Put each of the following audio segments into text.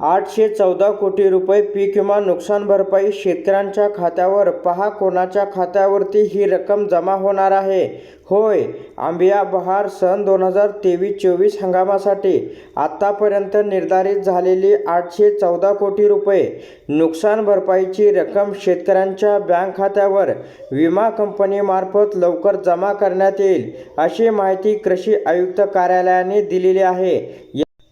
आठशे चौदा कोटी रुपये पीक विमा नुकसान भरपाई शेतकऱ्यांच्या खात्यावर. पहा कोणाच्या खात्यावरती ही रक्कम जमा होणार आहे. होय आंबिया बहार सन दोन हजार तेवीस चोवीस हंगामासाठी आत्तापर्यंत निर्धारित झालेली आठशे चौदा कोटी रुपये नुकसान भरपाईची रक्कम शेतकऱ्यांच्या बँक खात्यावर विमा कंपनीमार्फत लवकर जमा करण्यात येईल अशी माहिती कृषी आयुक्त कार्यालयाने दिलेली आहे.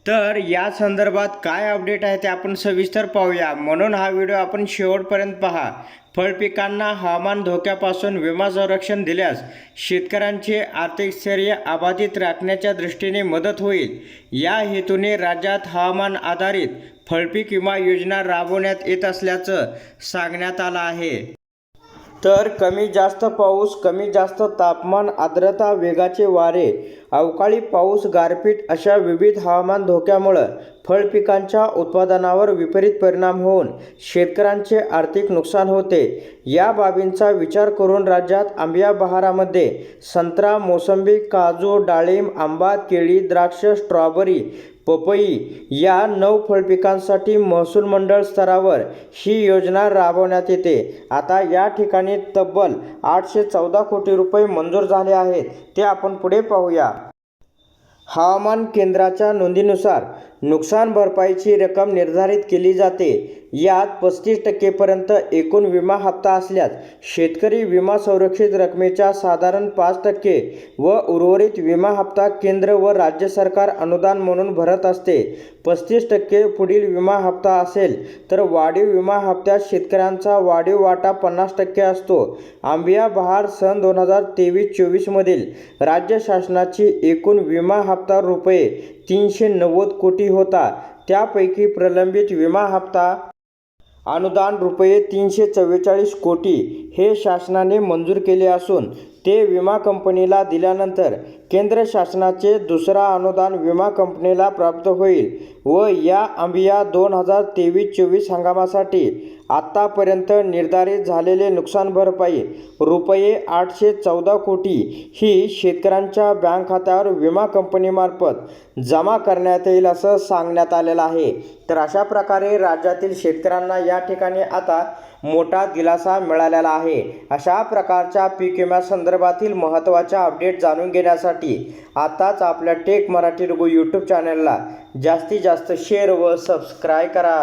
तर या संदर्भात काय अपडेट आहे ते आपण सविस्तर पाहूया. म्हणून हा व्हिडिओ आपण शेवटपर्यंत पहा. फळपिकांना हवामान धोक्यापासून विमा संरक्षण दिल्यास शेतकऱ्यांचे आर्थिक स्थैर्य अबाधित राखण्याच्या दृष्टीने मदत होईल. या हेतूने राज्यात हवामान आधारित फळपीक विमा योजना राबवण्यात येत असल्याचं सांगण्यात आलं आहे. तर कमी जास्त पाऊस कमी जास्त तापमान आर्द्रता वेगाचे वारे अवकाळी पाऊस गारपीट अशा विविध हवामान धोक्यामुळं फळपिकांच्या उत्पादनावर विपरीत परिणाम होऊन शेतकऱ्यांचे आर्थिक नुकसान होते. या बाबींचा विचार करून राज्यात आंबिया बहारामध्ये संत्रा मोसंबी काजू डाळिंब आंबा केळी द्राक्ष स्ट्रॉबेरी पपई या नऊ फळपिकांसाठी महसूल मंडळ स्तरावर ही योजना राबवण्यात येते. आता या ठिकाणी तब्बल आठशे चौदा कोटी रुपये मंजूर झाले आहेत. ते आपण पुढे पाहूया. हवामान केंद्राच्या नोंदीनुसार नुकसान भरपाईची रक्कम निर्धारित केली जाते. यात पस्तीस टक्केपर्यंत एकूण विमा हप्ता असल्यास शेतकरी विमा संरक्षित रकमेच्या साधारण पाच टक्के व उर्वरित विमा हप्ता केंद्र व राज्य सरकार अनुदान म्हणून भरत असते. पस्तीस टक्के पुढील विमा हप्ता असेल तर वाढीव विमा हप्त्यात शेतकऱ्यांचा वाढीव वाटा पन्नास टक्के असतो. आंबिया बहार सन दोन हजार तेवीस चोवीसमधील राज्य शासनाची एकूण विमा हप्ता रुपये तीनशे नव्वद कोटी होता. त्यापैकी प्रलंबित विमा हप्ता अनुदान रुपये तीनशे चव्वेचाळीस कोटी हे शासनाने मंजूर केले असून ते विमा कंपनीला दिल्यानंतर केंद्र शासनाचे दुसरा अनुदान विमा कंपनीला प्राप्त होईल व या अंबिया दोन हजार तेवीस चोवीस हंगामासाठी आत्तापर्यंत निर्धारित झालेले नुकसान भरपाई रुपये आठशे चौदा कोटी ही शेतकऱ्यांच्या बँक खात्यावर विमा कंपनीमार्फत जमा करण्यात येईल असं सांगण्यात आलेलं आहे. तर अशा प्रकारे राज्यातील शेतकऱ्यांना या ठिकाणी आता मोठा दिलासा मिळालेला आहे. अशा प्रकारच्या पीक विम्यासंदर्भातील महत्त्वाच्या अपडेट जाणून घेण्यासाठी आताच आपल्या टेक मराठी रघु यूट्यूब चॅनलला जास्तीत जास्त शेअर व सबस्क्राय करा.